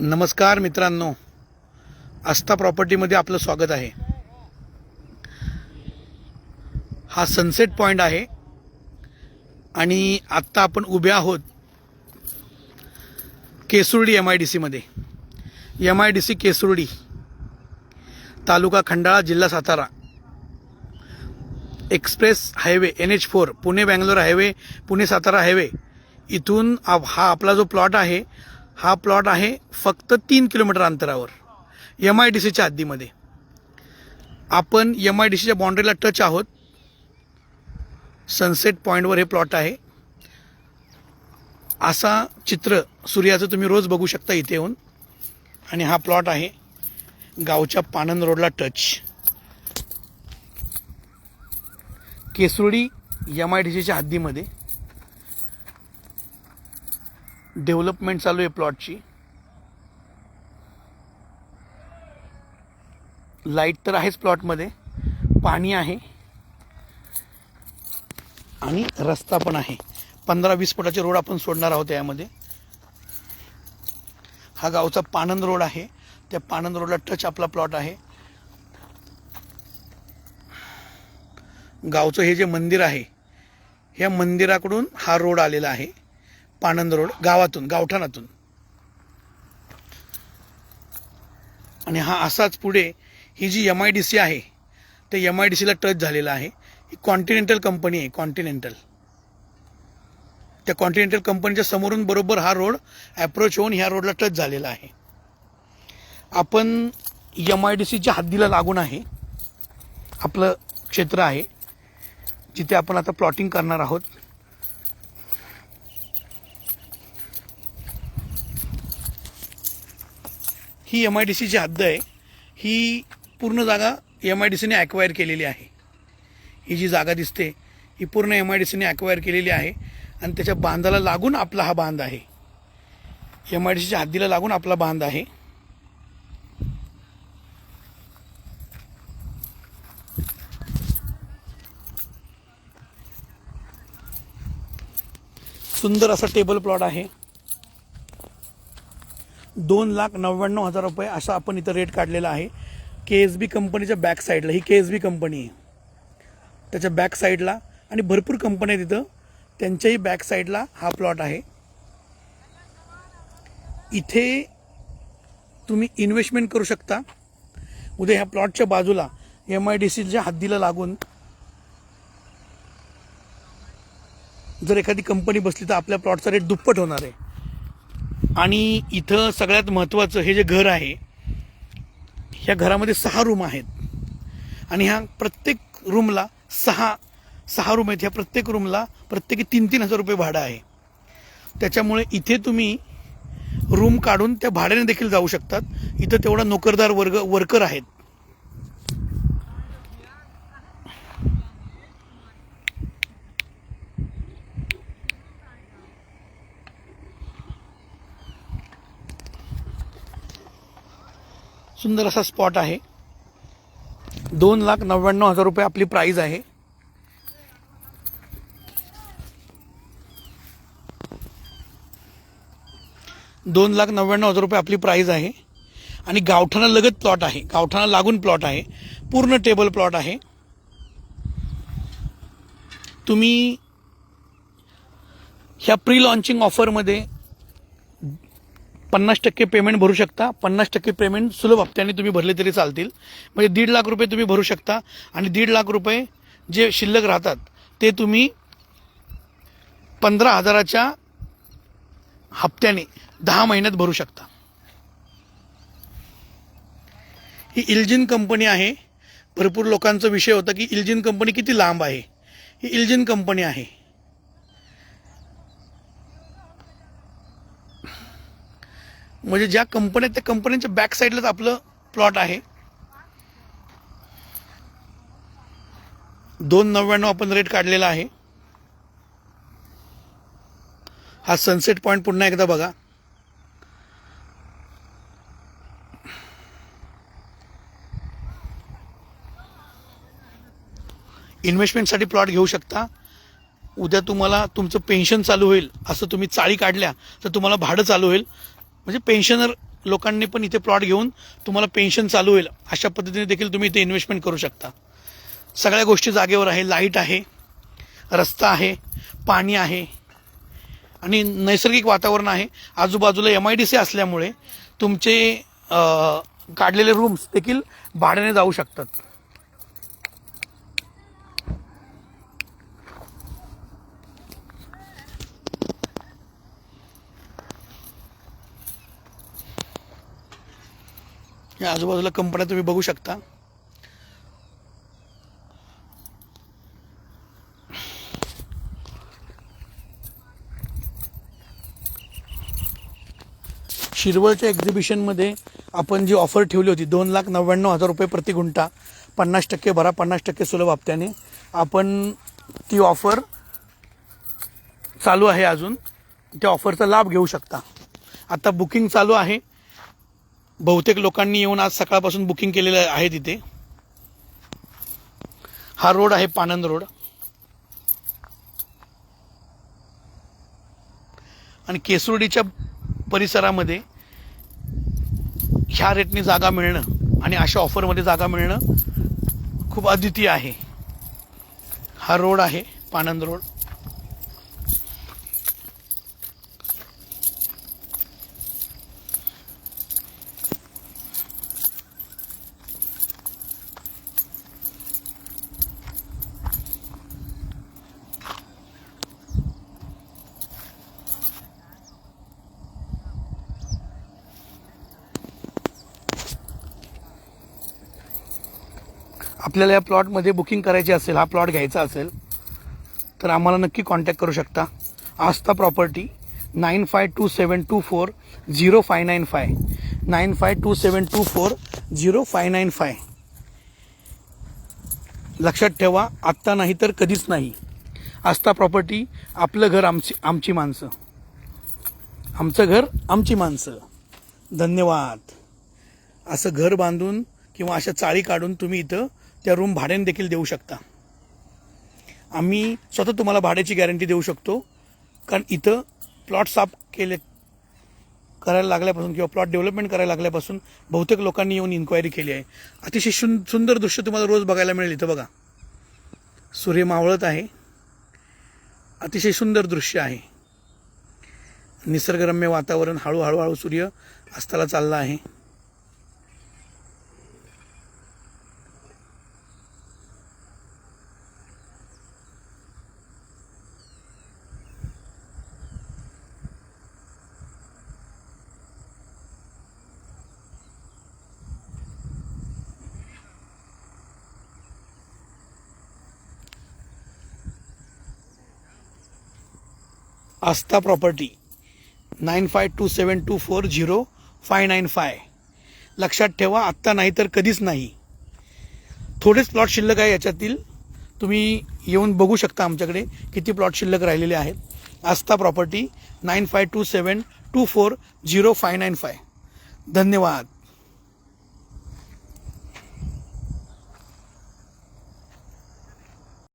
नमस्कार मित्रांनो. आस्था प्रॉपर्टीमध्ये आपलं स्वागत आहे. हा सनसेट पॉईंट आहे. आणि आत्ता आपण उभे आहोत केसुर्डी एम आय डी सीमध्ये M I D C Kesurdi तालुका खंडाळा जिल्हा Satara. Express highway N H four Pune Bangalore highway Pune Satara highway इथून आप- हा आपला जो प्लॉट आहे हा प्लॉट आहे फक्त तीन किलोमीटर अंतरावर एम आय डी सीच्या हद्दीमध्ये. आपण एम आय डी सीच्या बाउंड्रीला टच आहोत. सनसेट पॉईंटवर हे प्लॉट आहे. असा चित्र सूर्याचं तुम्ही रोज बघू शकता इथे येऊन. आणि हा प्लॉट आहे गावच्या पानंद रोडला touch Kesurdi M I D सीच्या हद्दीमध्ये. डेव्हलपमेंट चालू आहे प्लॉटची. लाइट तर आहेच प्लॉटमध्ये पाणी आहे आणि रस्ता पण आहे. पंधरा वीस फुटाचे रोड आपण सोडणार आहोत यामध्ये. हा गावचा पानंद रोड आहे. त्या पानंद रोडला टच आपला प्लॉट आहे. गावचं हे जे मंदिर आहे ह्या मंदिराकडून हा रोड आलेला आहे. पानंद रोड गावातून गावठाणातून. आणि हा असाच पुढे ही जी एम आय डी सी आहे त्या एम आय डी सीला टच झालेला आहे. ही कॉन्टिनेंटल कंपनी आहे कॉन्टिनेंटल त्या कॉन्टिनेंटल कंपनीच्या समोरून बरोबर हा रोड ॲप्रोच होऊन ह्या रोडला टच झालेला आहे. आपण एम आय डी सीच्या हद्दीला लागून आहे. आपलं क्षेत्र आहे जिथे आपण आता प्लॉटिंग करणार आहोत. ही एम आय डी सीची हद्द आहे ही पूर्ण जागा एम आय डी सीने ॲक्वायर केलेली आहे. ही जी जागा दिसते ही पूर्ण एम आय डी सीने ॲक्वायर केलेली आहे आणि त्याच्या बांधाला लागून आपला हा बांध आहे. एम आय डी सीच्या हद्दीला लागून आपला बांध आहे. सुंदर असा टेबल प्लॉट आहे. दोन लाख नव्याण्णव हजार रुपये असा आपण इथं रेट काढलेला आहे. के एस बी कंपनीच्या बॅक साईडला ही के एस बी कंपनी आहे. त्याच्या बॅक साईडला आणि भरपूर कंपन्या आहेत तिथं त्यांच्याही बॅक साईडला हा प्लॉट आहे. इथे तुम्ही इन्व्हेस्टमेंट करू शकता. उद्या ह्या प्लॉटच्या बाजूला एम आय डी सीच्या हद्दीला लागून जर एखादी कंपनी बसली तर आपल्या प्लॉटचा रेट दुप्पट होणार आहे. आणि इथं सगळ्यात महत्त्वाचं हे जे घर आहे ह्या घरामध्ये सहा रूम आहेत. आणि ह्या प्रत्येक रूमला सहा सहा रूम आहेत. ह्या प्रत्येक रूमला प्रत्येकी तीन तीन हजार रुपये भाडं आहे. त्याच्यामुळे इथे तुम्ही रूम काढून त्या भाड्याने देखील जाऊ शकतात. इथं तेवढा नोकरदार वर्ग वर्कर आहेत. सुंदर असा स्पॉट आहे. दोन लाख नव्याण्णव हजार रुपये आपली प्राईज आहे. दोन लाख नव्याण्णव हजार रुपये आपली प्राईज आहे. आणि गावठाणा लगत प्लॉट आहे. गावठाणा लागून प्लॉट आहे. पूर्ण टेबल प्लॉट आहे. तुम्ही ह्या प्री लॉन्चिंग ऑफरमध्ये पन्नास टक्के पेमेंट भरू शकता. पन्नास टक्के पेमेंट सुलभ हप्त्याने तुम्ही भरले तरी चालतील. म्हणजे दीड लाख रुपये तुम्ही भरू शकता. आणि दीड लाख रुपये जे शिल्लक राहतात ते तुम्ही पंधरा हजाराच्या हप्त्याने दहा महिन्यात भरू शकता. ही इल्जिन कंपनी आहे. भरपूर लोकांचा विषय होता की इल्जिन कंपनी किती लांब आहे. ही इल्जिन कंपनी आहे. म्हणजे ज्या कंपन्या त्या कंपन्यांच्या बॅक साईडलाच आपलं प्लॉट आहे. दोन नव्याण्णव आपण रेट काढलेला आहे. हा सनसेट पॉईंट पुन्हा एकदा बघा. इन्व्हेस्टमेंटसाठी प्लॉट घेऊ शकता. उद्या तुम्हाला तुमचं पेन्शन चालू होईल असं तुम्ही चाळी काढल्या तर तुम्हाला भाडं चालू होईल. म्हणजे पेन्शनर लोकांनी पण इथे प्लॉट घेऊन तुम्हाला पेन्शन चालू होईल. अशा पद्धतीने देखील तुम्ही इथे इन्व्हेस्टमेंट करू शकता. सगळ्या गोष्टी जागेवर आहे. लाइट आहे. रस्ता आहे. पाणी आहे. आणि नैसर्गिक वातावरण आहे. आजूबाजूला एम आय डी सी असल्यामुळे तुमचे काढलेले रूम्स देखील भाड्याने जाऊ शकतात. या आजूबाजूला कंपन्या तुम्ही बघू शकता. शिरवळच्या एक्झिबिशनमध्ये आपण जी ऑफर ठेवली होती दोन लाख नव्याण्णव हजार रुपये प्रति गुंठा पन्नास टक्के भरा पन्नास टक्के सुलभ हप्त्याने आपण ती ऑफर चालू आहे अजून. त्या ऑफरचा लाभ घेऊ शकता. आता बुकिंग चालू आहे. बहुतेक लोकांनी येऊन आज सकाळपासून बुकिंग केलेलं आहे तिथे. हा रोड आहे पानंद रोड. आणि केसुर्डीच्या परिसरामध्ये ह्या रेटने जागा मिळणं आणि अशा ऑफरमध्ये जागा मिळणं खूप अद्वितीय आहे. हा रोड आहे पानंद रोड. आपल्याला या प्लॉटमध्ये बुकिंग करायची असेल हा प्लॉट घ्यायचा असेल तर आम्हाला नक्की कॉन्टॅक्ट करू शकता. Aastha property nine five two seven two four zero five nine five nine five two seven two four zero five nine five लक्षात ठेवा आत्ता नाही तर कधीच नाही. आस्था प्रॉपर्टी आपलं घर आमची आमची माणसं. आमचं घर आमची माणसं. धन्यवाद. असं घर बांधून किंवा अशा चाळी काढून तुम्ही इथं त्या रूम भाड्याने देखील देऊ शकता. आम्ही स्वतः तुम्हाला भाड्याची गॅरंटी देऊ शकतो. कारण इथं प्लॉट साफ केले करायला लागल्यापासून किंवा प्लॉट डेव्हलपमेंट करायला लागल्यापासून बहुतेक लोकांनी येऊन इन्क्वायरी केली आहे. अतिशय शुन सुंदर दृश्य तुम्हाला रोज बघायला मिळेल इथं बघा. सूर्य मावळत आहे. अतिशय सुंदर दृश्य आहे. निसर्गरम्य वातावरण हळूहळू हळू सूर्य अस्ताला चालला आहे. Aastha property nine five two seven two four zero five nine five. लक्षात ठेवा आत्ता नाही तर कधीच नाही. थोडेच प्लॉट शिल्लक आहे याच्यातील. तुम्ही येऊन बघू शकता आमच्याकडे किती प्लॉट शिल्लक राहिलेले आहेत. Aastha property nine five two seven two four zero five nine five. धन्यवाद.